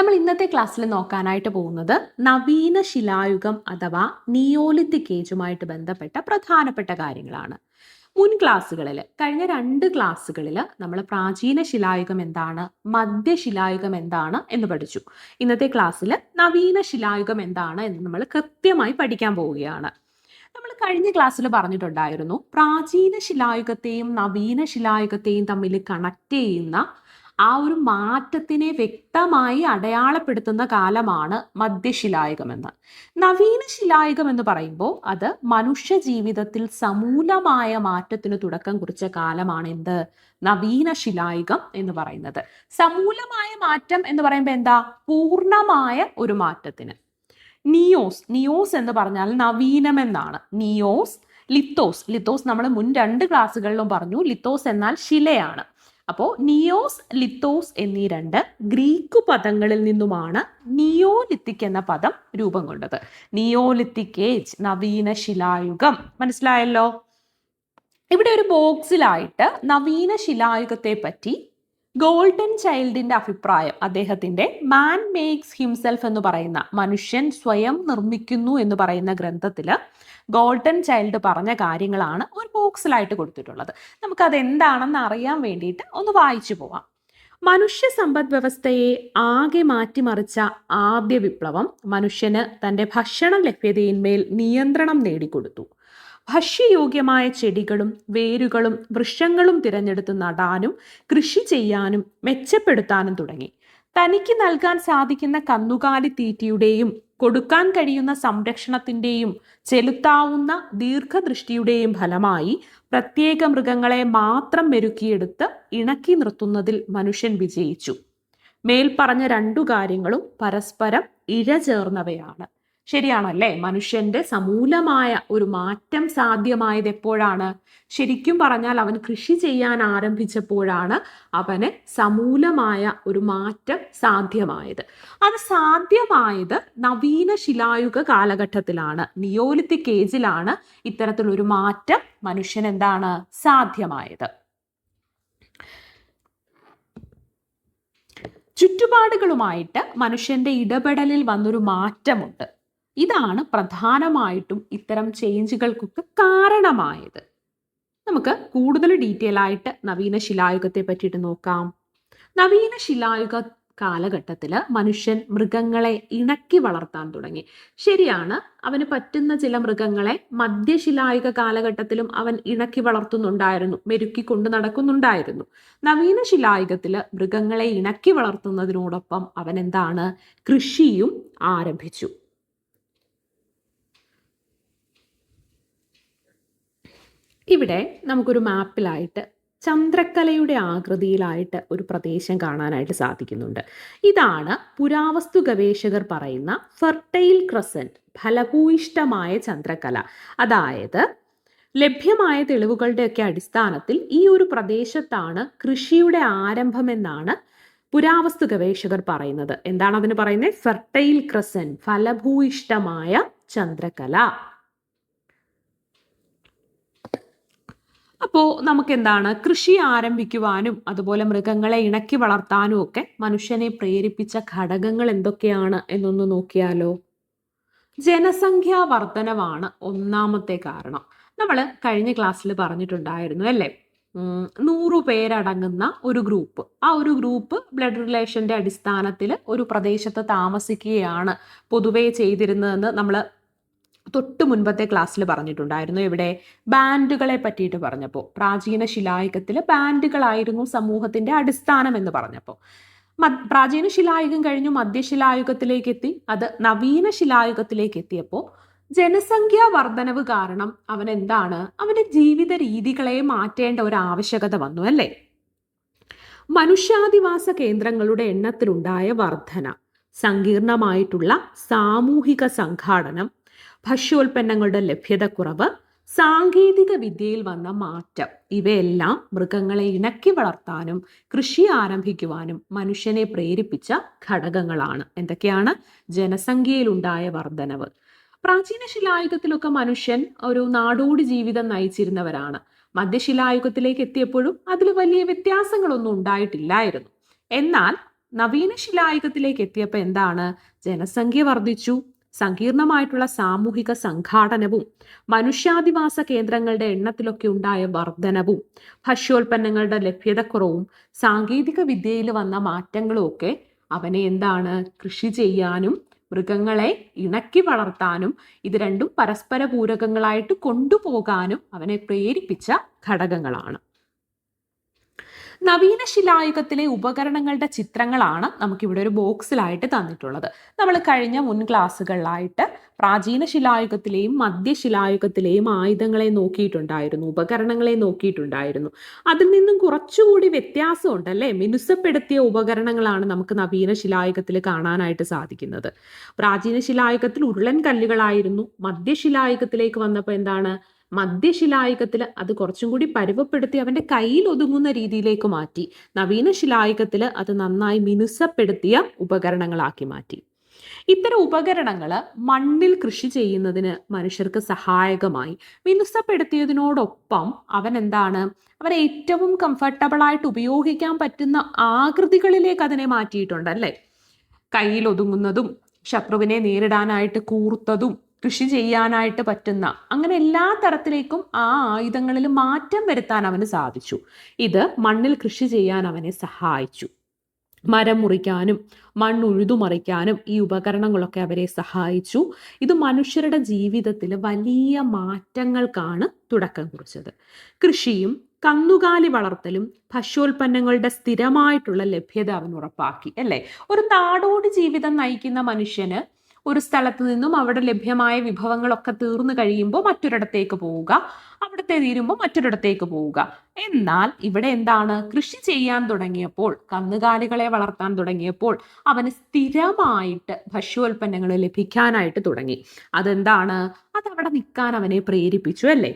നമ്മൾ ഇന്നത്തെ ക്ലാസ്സിൽ നോക്കാനായിട്ട് പോകുന്നത് നവീന ശിലായുഗം അഥവാ നിയോലിത്തിക് ഏജുമായിട്ട് ബന്ധപ്പെട്ട പ്രധാനപ്പെട്ട കാര്യങ്ങളാണ്. മുൻ ക്ലാസ്സുകളിൽ കഴിഞ്ഞ രണ്ട് ക്ലാസ്സുകളിൽ നമ്മൾ പ്രാചീന ശിലായുഗം എന്താണ് മധ്യശിലായുഗം എന്താണ് എന്ന് പഠിച്ചു. ഇന്നത്തെ ക്ലാസ്സിൽ നവീന ശിലായുഗം എന്താണ് എന്ന് നമ്മൾ കൃത്യമായി പഠിക്കാൻ പോവുകയാണ്. നമ്മൾ കഴിഞ്ഞ ക്ലാസ്സിൽ പറഞ്ഞിട്ടുണ്ടായിരുന്നു പ്രാചീന ശിലായുഗത്തെയും നവീന ശിലായുഗത്തെയും തമ്മിൽ കണക്ട് ചെയ്യുന്ന ആ ഒരു മാറ്റത്തിനെ വ്യക്തമായി അടയാളപ്പെടുത്തുന്ന കാലമാണ് മധ്യശിലായുഗം എന്ന് നവീന ശിലായുഗം എന്ന് പറയുമ്പോൾ അത് മനുഷ്യ ജീവിതത്തിൽ സമൂലമായ മാറ്റത്തിന് തുടക്കം കുറിച്ച കാലമാണ് എന്ത്? നവീന ശിലായുഗം എന്ന് പറയുന്നത്. സമൂലമായ മാറ്റം എന്ന് പറയുമ്പോൾ എന്താ? പൂർണമായ ഒരു മാറ്റത്തിന്. നിയോസ് നിയോസ് എന്ന് പറഞ്ഞാൽ നവീനം എന്നാണ്. NIOS lithos. ലിത്തോസ് നമ്മൾ മുൻ രണ്ട് ക്ലാസ്സുകളിലും പറഞ്ഞു. ലിത്തോസ് എന്നാൽ ശിലയാണ്. അപ്പോൾ നിയോസ് ലിത്തോസ് എന്നീ രണ്ട് ഗ്രീക്ക് പദങ്ങളിൽ നിന്നുമാണ് നിയോലിത്തിക് എന്ന പദം രൂപം കൊണ്ടത്. നിയോലിത്തിക് ഏജ് നവീന ശിലായുഗം. മനസ്സിലായല്ലോ? ഇവിടെ ഒരു ബോക്സിലായിട്ട് നവീന ശിലായുഗത്തെ പറ്റി ഗോൾഡൻ ചൈൽഡിന്റെ അഭിപ്രായം അദ്ദേഹത്തിന്റെ മാൻ മേക്സ് ഹിംസെൽഫ് എന്ന് പറയുന്ന മനുഷ്യൻ സ്വയം നിർമ്മിക്കുന്നു എന്ന് പറയുന്ന ഗ്രന്ഥത്തിൽ ഗോൾഡൻ ചൈൽഡ് പറഞ്ഞ കാര്യങ്ങളാണ് ഒരു ബോക്സിലായിട്ട് കൊടുത്തിട്ടുള്ളത്. നമുക്കത് എന്താണെന്ന് അറിയാൻ വേണ്ടിയിട്ട് ഒന്ന് വായിച്ചു പോവാം. മനുഷ്യ സമ്പദ് വ്യവസ്ഥയെ ആകെ മാറ്റിമറിച്ച ആദ്യ വിപ്ലവം മനുഷ്യന് തന്റെ ഭക്ഷണ ലഭ്യതയിന്മേൽ നിയന്ത്രണം നേടിക്കൊടുത്തു. ഭക്ഷ്യയോഗ്യമായ ചെടികളും വേരുകളും വൃക്ഷങ്ങളും തിരഞ്ഞെടുത്ത് നടാനും കൃഷി ചെയ്യാനും മെച്ചപ്പെടുത്താനും തുടങ്ങി. തനിക്ക് നൽകാൻ സാധിക്കുന്ന കന്നുകാലി തീറ്റിയുടെയും കൊടുക്കാൻ കഴിയുന്ന സംരക്ഷണത്തിന്റെയും ചെലുത്താവുന്ന ദീർഘദൃഷ്ടിയുടെയും ഫലമായി പ്രത്യേക മൃഗങ്ങളെ മാത്രം മെരുക്കിയെടുത്ത് ഇണക്കി നിർത്തുന്നതിൽ മനുഷ്യൻ വിജയിച്ചു. മേൽപ്പറഞ്ഞ രണ്ടു കാര്യങ്ങളും പരസ്പരം ഇഴചേർന്നവയാണ്. ശരിയാണല്ലേ? മനുഷ്യന്റെ സമൂലമായ ഒരു മാറ്റം സാധ്യമായത് എപ്പോഴാണ്? ശരിക്കും പറഞ്ഞാൽ അവൻ കൃഷി ചെയ്യാൻ ആരംഭിച്ചപ്പോഴാണ് അവന് സമൂലമായ ഒരു മാറ്റം സാധ്യമായത്. അത് സാധ്യമായത് നവീന ശിലായുഗ കാലഘട്ടത്തിലാണ്. നിയോലിത്തിക് ഏജിലാണ് ഇത്തരത്തിലൊരു മാറ്റം മനുഷ്യൻ എന്താണ്? സാധ്യമായത്. ചുറ്റുപാടുകളുമായിട്ട് മനുഷ്യന്റെ ഇടപെടലിൽ വന്നൊരു മാറ്റമുണ്ട്. ഇതാണ് പ്രധാനമായിട്ടും ഇത്തരം ചേഞ്ചുകൾക്കൊക്കെ കാരണമായത്. നമുക്ക് കൂടുതൽ ഡീറ്റെയിൽ ആയിട്ട് നവീന ശിലായുഗത്തെ പറ്റിയിട്ട് നോക്കാം. നവീന ശിലായുഗ കാലഘട്ടത്തിൽ മനുഷ്യൻ മൃഗങ്ങളെ ഇണക്കി വളർത്താൻ തുടങ്ങി. ശരിയാണ് അവന് പറ്റുന്ന ചില മൃഗങ്ങളെ മധ്യശിലായുഗ കാലഘട്ടത്തിലും അവൻ ഇണക്കി വളർത്തുന്നുണ്ടായിരുന്നു മെരുക്കി കൊണ്ട് നടക്കുന്നുണ്ടായിരുന്നു. നവീന ശിലായുഗത്തിൽ മൃഗങ്ങളെ ഇണക്കി വളർത്തുന്നതിനോടൊപ്പം അവൻ എന്താണ്? കൃഷിയും ആരംഭിച്ചു. ഇവിടെ നമുക്കൊരു മാപ്പിലായിട്ട് ചന്ദ്രക്കലയുടെ ആകൃതിയിലായിട്ട് ഒരു പ്രദേശം കാണാനായിട്ട് സാധിക്കുന്നുണ്ട്. ഇതാണ് പുരാവസ്തു ഗവേഷകർ പറയുന്ന ഫെർട്ടൈൽ ക്രസന്റ് ഫലഭൂയിഷ്ടമായ ചന്ദ്രക്കല. അതായത് ലഭ്യമായ തെളിവുകളുടെയൊക്കെ അടിസ്ഥാനത്തിൽ ഈ ഒരു പ്രദേശത്താണ് കൃഷിയുടെ ആരംഭമെന്നാണ് പുരാവസ്തു ഗവേഷകർ പറയുന്നത്. എന്താണ് അതിന് പറയുന്നത്? ഫെർട്ടൈൽ ക്രസന്റ് ഫലഭൂയിഷ്ടമായ ചന്ദ്രകല അപ്പോൾ നമുക്ക് എന്താണ് കൃഷി ആരംഭിക്കുവാനും അതുപോലെ മൃഗങ്ങളെ ഇണക്കി വളർത്താനും ഒക്കെ മനുഷ്യനെ പ്രേരിപ്പിച്ച ഘടകങ്ങൾ എന്തൊക്കെയാണ് എന്നൊന്ന് നോക്കിയാലോ? ജനസംഖ്യാ വർധനവാണ് ഒന്നാമത്തെ കാരണം. നമ്മൾ കഴിഞ്ഞ ക്ലാസ്സിൽ പറഞ്ഞിട്ടുണ്ടായിരുന്നു അല്ലേ? നൂറു പേരടങ്ങുന്ന ഒരു ഗ്രൂപ്പ് ആ ഒരു ഗ്രൂപ്പ് ബ്ലഡ് റിലേഷന്റെ അടിസ്ഥാനത്തിൽ ഒരു പ്രദേശത്ത് താമസിക്കുകയാണ് പൊതുവേ ചെയ്തിരുന്നതെന്ന് നമ്മൾ തൊട്ട് മുൻപത്തെ ക്ലാസ്സിൽ പറഞ്ഞിട്ടുണ്ടായിരുന്നു. ഇവിടെ ബാൻഡുകളെ പറ്റിയിട്ട് പറഞ്ഞപ്പോൾ പ്രാചീന ശിലായുഗത്തിൽ ബാൻഡുകളായിരുന്നു സമൂഹത്തിന്റെ അടിസ്ഥാനം എന്ന് പറഞ്ഞപ്പോൾ. പ്രാചീന ശിലായുഗം കഴിഞ്ഞു മധ്യശിലായുഗത്തിലേക്ക് എത്തി. അത് നവീന ശിലായുഗത്തിലേക്ക് എത്തിയപ്പോൾ ജനസംഖ്യാ വർധനവ് കാരണം അവൻ എന്താണ്? അവന്റെ ജീവിത രീതികളെ മാറ്റേണ്ട ഒരു ആവശ്യകത വന്നു അല്ലേ? മനുഷ്യാധിവാസ കേന്ദ്രങ്ങളുടെ എണ്ണത്തിലുണ്ടായ വർധന സങ്കീർണമായിട്ടുള്ള സാമൂഹിക സംഘാടനം ഭക്ഷ്യോൽപ്പന്നങ്ങളുടെ ലഭ്യതക്കുറവ് സാങ്കേതിക വിദ്യയിൽ വന്ന മാറ്റം ഇവയെല്ലാം മൃഗങ്ങളെ ഇണക്കി വളർത്താനും കൃഷി ആരംഭിക്കുവാനും മനുഷ്യനെ പ്രേരിപ്പിച്ച ഘടകങ്ങളാണ്. എന്തൊക്കെയാണ്? ജനസംഖ്യയിലുണ്ടായ വർധനവ്. പ്രാചീന ശിലായുഗത്തിലൊക്കെ മനുഷ്യൻ ഒരു നാടോടി ജീവിതം നയിച്ചിരുന്നവരാണ്. മധ്യശിലായുഗത്തിലേക്ക് എത്തിയപ്പോഴും അതിൽ വലിയ വ്യത്യാസങ്ങളൊന്നും ഉണ്ടായിട്ടില്ലായിരുന്നു. എന്നാൽ നവീന ശിലായുഗത്തിലേക്ക് എത്തിയപ്പോൾ എന്താണ്? ജനസംഖ്യ വർദ്ധിച്ചു. സങ്കീർണമായിട്ടുള്ള സാമൂഹിക സംഘാടനവും മനുഷ്യാധിവാസ കേന്ദ്രങ്ങളുടെ എണ്ണത്തിലൊക്കെ ഉണ്ടായ വർധനവും ഭക്ഷ്യോൽപ്പന്നങ്ങളുടെ ലഭ്യതക്കുറവും സാങ്കേതിക വിദ്യയിൽ വന്ന മാറ്റങ്ങളും ഒക്കെ അവനെ എന്താണ് കൃഷി ചെയ്യാനും മൃഗങ്ങളെ ഇണക്കി വളർത്താനും ഇത് രണ്ടും പരസ്പര പൂരകങ്ങളായിട്ട് കൊണ്ടുപോകാനും അവനെ പ്രേരിപ്പിച്ച ഘടകങ്ങളാണ്. നവീന ശിലായുഗത്തിലെ ഉപകരണങ്ങളുടെ ചിത്രങ്ങളാണ് നമുക്കിവിടെ ഒരു ബോക്സിലായിട്ട് തന്നിട്ടുള്ളത്. നമ്മൾ കഴിഞ്ഞ മുൻ ക്ലാസ്സുകളിലായിട്ട് പ്രാചീന ശിലായുഗത്തിലെയും മധ്യശിലായുഗത്തിലെയും ആയുധങ്ങളെ നോക്കിയിട്ടുണ്ടായിരുന്നു ഉപകരണങ്ങളെ നോക്കിയിട്ടുണ്ടായിരുന്നു. അതിൽ നിന്നും കുറച്ചുകൂടി വ്യത്യാസമുണ്ട് അല്ലേ മിനുസപ്പെടുത്തിയ ഉപകരണങ്ങളാണ് നമുക്ക് നവീന ശിലായുഗത്തിൽ കാണാനായിട്ട് സാധിക്കുന്നത്. പ്രാചീന ശിലായുഗത്തിൽ ഉരുളൻ കല്ലുകളായിരുന്നു. മധ്യശിലായുഗത്തിലേക്ക് വന്നപ്പോൾ എന്താണ്? മധ്യശിലായുഗത്തിൽ അത് കുറച്ചും കൂടി പരുവപ്പെടുത്തി അവന്റെ കയ്യിൽ ഒതുങ്ങുന്ന രീതിയിലേക്ക് മാറ്റി. നവീന ശിലായുഗത്തിൽ അത് നന്നായി മിനുസപ്പെടുത്തിയ ഉപകരണങ്ങളാക്കി മാറ്റി. ഇത്തരം ഉപകരണങ്ങൾ മണ്ണിൽ കൃഷി ചെയ്യുന്നതിന് മനുഷ്യർക്ക് സഹായകമായി. മിനുസപ്പെടുത്തിയതിനോടൊപ്പം അവൻ എന്താണ്? അവൻ ഏറ്റവും കംഫർട്ടബിൾ ആയിട്ട് ഉപയോഗിക്കാൻ പറ്റുന്ന ആകൃതികളിലേക്ക് അതിനെ മാറ്റിയിട്ടുണ്ട് അല്ലേ? കയ്യിൽ ഒതുങ്ങുന്നതും ശത്രുവിനെ നേരിടാനായിട്ട് കൂർത്തതും കൃഷി ചെയ്യാനായിട്ട് പറ്റുന്ന അങ്ങനെ എല്ലാ തരത്തിലേക്കും ആ ആയുധങ്ങളിൽ മാറ്റം വരുത്താൻ അവന് സാധിച്ചു. ഇത് മണ്ണിൽ കൃഷി ചെയ്യാൻ അവനെ സഹായിച്ചു. മരം മുറിക്കാനും മണ്ണുഴുതുമറിക്കാനും ഈ ഉപകരണങ്ങളൊക്കെ അവരെ സഹായിച്ചു. ഇത് മനുഷ്യരുടെ ജീവിതത്തിൽ വലിയ മാറ്റങ്ങൾക്കാണ് തുടക്കം കുറിച്ചത്. കൃഷിയും കന്നുകാലി വളർത്തലും ഭക്ഷ്യോൽപ്പന്നങ്ങളുടെ സ്ഥിരമായിട്ടുള്ള ലഭ്യത അവൻ ഉറപ്പാക്കി അല്ലേ? ഒരു നാടോടി ജീവിതം നയിക്കുന്ന മനുഷ്യന് ഒരു സ്ഥലത്ത് നിന്നും അവിടെ ലഭ്യമായ വിഭവങ്ങളൊക്കെ തീർന്നു കഴിയുമ്പോൾ മറ്റൊരിടത്തേക്ക് പോവുക. അവിടുത്തെ തീരുമ്പോൾ മറ്റൊരിടത്തേക്ക് പോവുക. എന്നാൽ ഇവിടെ എന്താണ്? കൃഷി ചെയ്യാൻ തുടങ്ങിയപ്പോൾ കന്നുകാലികളെ വളർത്താൻ തുടങ്ങിയപ്പോൾ അവന് സ്ഥിരമായിട്ട് ഭക്ഷ്യോൽപ്പന്നങ്ങൾ ലഭിക്കാനായിട്ട് തുടങ്ങി. അതെന്താണ്? അത് അവിടെ നിൽക്കാൻ അവനെ പ്രേരിപ്പിച്ചു അല്ലേ?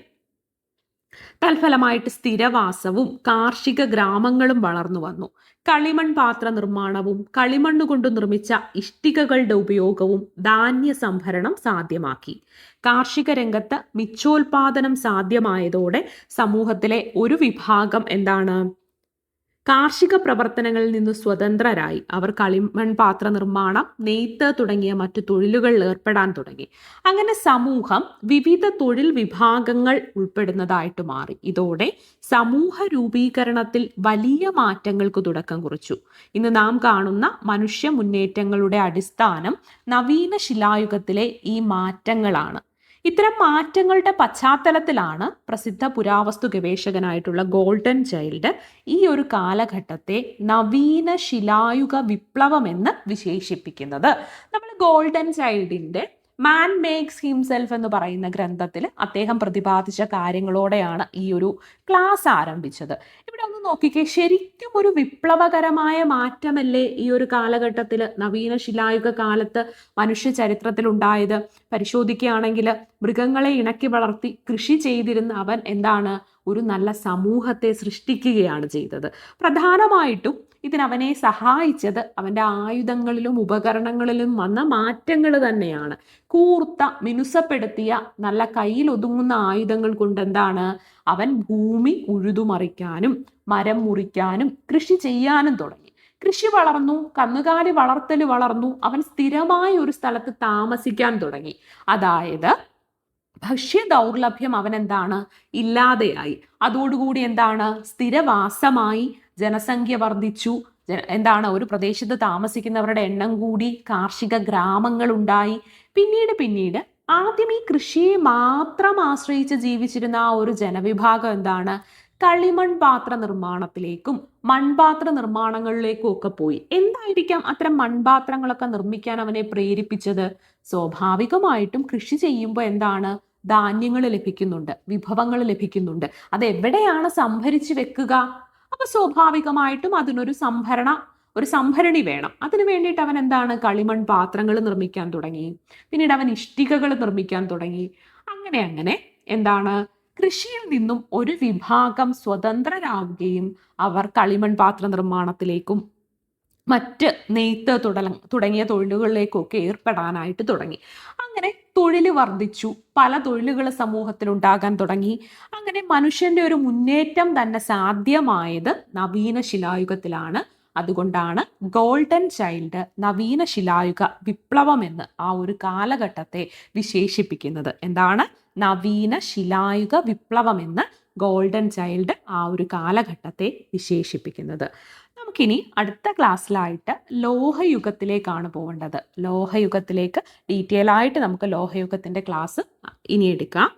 തൽഫലമായിട്ട് സ്ഥിരവാസവും കാർഷിക ഗ്രാമങ്ങളും വളർന്നു വന്നു. കളിമൺ പാത്ര നിർമ്മാണവും കളിമണ്ണ് കൊണ്ട് നിർമ്മിച്ച ഇഷ്ടികകളുടെ ഉപയോഗവും ധാന്യ സംഭരണം സാധ്യമാക്കി. കാർഷിക രംഗത്ത് മിച്ചോൽപാദനം സാധ്യമായതോടെ സമൂഹത്തിലെ ഒരു വിഭാഗം എന്താണ്? കാർഷിക പ്രവർത്തനങ്ങളിൽ നിന്ന് സ്വതന്ത്രരായി. അവർ കളിമൺ പാത്ര നിർമ്മാണം നെയ്ത്ത് തുടങ്ങിയ മറ്റു തൊഴിലുകളിൽ ഏർപ്പെടാൻ തുടങ്ങി. അങ്ങനെ സമൂഹം വിവിധ തൊഴിൽ വിഭാഗങ്ങൾ ഉൾപ്പെടുന്നതായിട്ട് മാറി. ഇതോടെ സമൂഹ രൂപീകരണത്തിൽ വലിയ മാറ്റങ്ങൾക്ക് തുടക്കം കുറിച്ചു. ഇന്ന് നാം കാണുന്ന മനുഷ്യ മുന്നേറ്റങ്ങളുടെ അടിസ്ഥാനം നവീന ശിലായുഗത്തിലെ ഈ മാറ്റങ്ങളാണ്. ഇത്തരം മാറ്റങ്ങളുടെ പശ്ചാത്തലത്തിലാണ് പ്രസിദ്ധ പുരാവസ്തു ഗവേഷകനായിട്ടുള്ള ഗോൾഡൻ ചൈൽഡ് ഈ ഒരു കാലഘട്ടത്തെ നവീന ശിലായുഗ വിപ്ലവം എന്ന് വിശേഷിപ്പിക്കുന്നത്. നമ്മൾ ഗോൾഡൻ ചൈൽഡിന്റെ മാൻ മേക്സ് ഹിംസെൽഫ് എന്ന് പറയുന്ന ഗ്രന്ഥത്തിൽ അദ്ദേഹം പ്രതിപാദിച്ച കാര്യങ്ങളോടെയാണ് ഈ ഒരു ക്ലാസ് ആരംഭിച്ചത്. ഇവിടെ ഒന്ന് നോക്കിക്കേ ശരിക്കും ഒരു വിപ്ലവകരമായ മാറ്റമല്ലേ ഈ ഒരു കാലഘട്ടത്തിൽ നവീന ശിലായുഗ കാലത്ത് മനുഷ്യ ചരിത്രത്തിൽ ഉണ്ടായത്? പരിശോധിക്കുകയാണെങ്കിൽ മൃഗങ്ങളെ ഇണക്കി വളർത്തി കൃഷി ചെയ്തിരുന്ന അവൻ എന്താണ്? ഒരു നല്ല സമൂഹത്തെ സൃഷ്ടിക്കുകയാണ് ചെയ്തത്. പ്രധാനമായിട്ടും ഇതിനവനെ സഹായിച്ചത് അവന്റെ ആയുധങ്ങളിലും ഉപകരണങ്ങളിലും വന്ന മാറ്റങ്ങൾ തന്നെയാണ്. കൂർത്ത മിനുസപ്പെടുത്തിയ നല്ല കയ്യിൽ ഒതുങ്ങുന്ന ആയുധങ്ങൾ കൊണ്ട് എന്താണ്? അവൻ ഭൂമി ഉഴുതുമറിക്കാനും മരം മുറിക്കാനും കൃഷി ചെയ്യാനും തുടങ്ങി. കൃഷി വളർന്നു കന്നുകാലി വളർത്തൽ വളർന്നു അവൻ സ്ഥിരമായ ഒരു സ്ഥലത്ത് താമസിക്കാൻ തുടങ്ങി. അതായത് ഭക്ഷ്യ ദൗർലഭ്യം അവനെന്താണ് ഇല്ലാതെയായി. അതോടുകൂടി എന്താണ്? സ്ഥിരവാസമായി ജനസംഖ്യ വർദ്ധിച്ചു. എന്താണ്? ഒരു പ്രദേശത്ത് താമസിക്കുന്നവരുടെ എണ്ണം കൂടി കാർഷിക ഗ്രാമങ്ങൾ ഉണ്ടായി പിന്നീട് പിന്നീട് ആദ്യം ഈ കൃഷിയെ മാത്രം ആശ്രയിച്ച് ജീവിച്ചിരുന്ന ആ ഒരു ജനവിഭാഗം എന്താണ്? കളിമൺ പാത്ര നിർമ്മാണത്തിലേക്കും മൺപാത്ര നിർമ്മാണങ്ങളിലേക്കും ഒക്കെ പോയി. എന്തായിരിക്കാം അത്തരം മൺപാത്രങ്ങളൊക്കെ നിർമ്മിക്കാൻ അവനെ പ്രേരിപ്പിച്ചത്? സ്വാഭാവികമായിട്ടും കൃഷി ചെയ്യുമ്പോൾ എന്താണ്? ധാന്യങ്ങൾ ലഭിക്കുന്നുണ്ട് വിഭവങ്ങൾ ലഭിക്കുന്നുണ്ട്. അത് എവിടെയാണ് സംഭരിച്ചു വെക്കുക? അപ്പൊ സ്വാഭാവികമായിട്ടും അതിനൊരു സംഭരണ ഒരു സംഭരണി വേണം. അതിനു വേണ്ടിയിട്ട് അവൻ എന്താണ്? കളിമൺ പാത്രങ്ങൾ നിർമ്മിക്കാൻ തുടങ്ങി. പിന്നീട് അവൻ ഇഷ്ടികകൾ നിർമ്മിക്കാൻ തുടങ്ങി. അങ്ങനെ അങ്ങനെ എന്താണ്? കൃഷിയിൽ നിന്നും ഒരു വിഭാഗം സ്വതന്ത്രരാകുകയും അവർ കളിമൺ പാത്ര നിർമ്മാണത്തിലേക്കും മറ്റ് നെയ്ത്ത് തുടങ്ങിയ തൊഴിലുകളിലേക്കൊക്കെ ഏർപ്പെടാനായിട്ട് തുടങ്ങി. അങ്ങനെ തൊഴിൽ വർദ്ധിച്ചു. പല തൊഴിലുകൾ സമൂഹത്തിൽ ഉണ്ടാകാൻ തുടങ്ങി. അങ്ങനെ മനുഷ്യന്റെ ഒരു മുന്നേറ്റം തന്നെ സാധ്യമായത് നവീന ശിലായുഗത്തിലാണ്. അതുകൊണ്ടാണ് ഗോൾഡൻ ചൈൽഡ് നവീന ശിലായുഗ വിപ്ലവം എന്ന് ആ ഒരു കാലഘട്ടത്തെ വിശേഷിപ്പിക്കുന്നത്. എന്താണ്? നവീന ശിലായുഗ വിപ്ലവം എന്ന് ഗോൾഡൻ ചൈൽഡ് ആ ഒരു കാലഘട്ടത്തെ വിശേഷിപ്പിക്കുന്നത്. നമുക്കിനി അടുത്ത ക്ലാസ്സിലായിട്ട് ലോഹയുഗത്തിലേക്കാണ് പോകേണ്ടത് ലോഹയുഗത്തിലേക്ക് ഡീറ്റെയിൽ ആയിട്ട് നമുക്ക് ലോഹയുഗത്തിന്റെ ക്ലാസ് ഇനി എടുക്കാം.